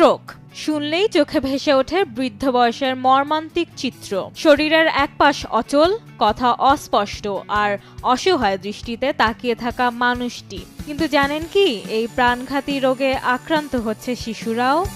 Stroke শুনলেই চোখে ভেসে ওঠে বৃদ্ধ বয়সের মর্মান্তিক চিত্র। শরীরের একপাশ অচল, কথা অস্পষ্ট আর অসহায় দৃষ্টিতে তাকিয়ে থাকা মানুষটি। কিন্তু জানেন কি, এই প্রাণঘাতী রোগে আক্রান্ত হচ্ছে শিশুরাও?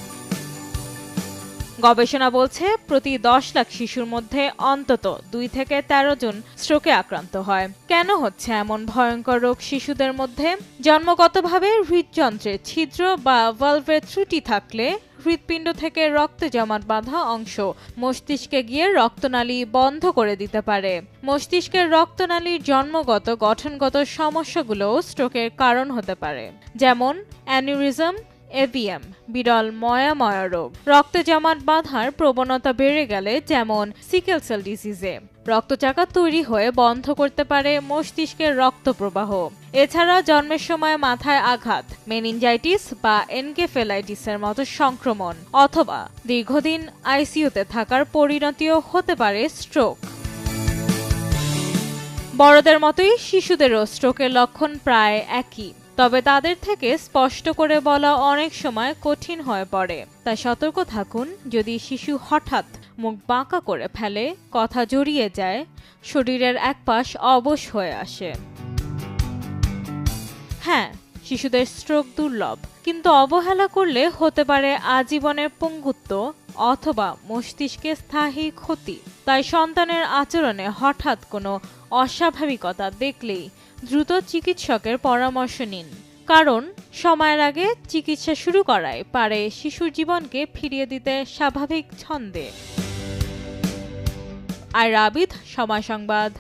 গবেষণা বলছে, প্রতি দশ লাখ শিশুর মধ্যে অন্তত দুই থেকে ১৩ জন স্ট্রোকে আক্রান্ত হয়। কেন হচ্ছে এমন ভয়ঙ্কর রোগ শিশুদের মধ্যে? জন্মগতভাবে হৃদযন্ত্রের ছিদ্র বা ভালভের ত্রুটি থাকলে হৃৎপিণ্ড থেকে রক্ত জমাট বাঁধা অংশ মস্তিষ্কে গিয়ে রক্তনালী বন্ধ করে দিতে পারে। মস্তিষ্কের রক্তনালীর জন্মগত, গঠনগত সমস্যাগুলোও স্ট্রোকের কারণ হতে পারে। যেমন অ্যানিউরিজম এভিএম বিরল ময়াময় রোগ। রক্ত জমাট বাঁধার প্রবণতা বেড়ে গেলে যেমন সিকেল সেল ডিজিজে রক্তচাকা তৈরি হয়ে বন্ধ করতে পারে মস্তিষ্কের রক্ত প্রবাহ। এছাড়া জন্মের সময় মাথায় আঘাত মেনিনজাইটিস বা এনকেফেলাইটিসের মতো সংক্রমণ, অথবা দীর্ঘদিন আইসিইউতে থাকার পরিণতিও হতে পারে স্ট্রোক বড়দের মতোই শিশুদেরও স্ট্রোকের লক্ষণ প্রায় একই। তবে তাদের থেকে স্পষ্ট করে বলা অনেক সময় কঠিন হয়ে পড়ে। তাই সতর্ক থাকুন, যদি শিশু হঠাৎ মুখ বাঁকা করে ফেলে, কথা জড়িয়ে যায়, শরীরের এক পাশ অবশ হয়ে আসে। হ্যাঁ শিশুদের স্ট্রোক দুর্লভ, কিন্তু অবহেলা করলে হতে পারে আজীবনের পঙ্গুত্ব অথবা মস্তিষ্কে স্থায়ী ক্ষতি। তাই সন্তানের আচরণে হঠাৎ কোনো অস্বাভাবিকতা দেখলেই দ্রুত চিকিৎসকের পরামর্শ নিন। কারণ সময়ের আগে চিকিৎসা শুরু করায় পারে শিশুর জীবনকে ফিরিয়ে দিতে স্বাভাবিক ছন্দে। আর রাবিদ, সময় সংবাদ।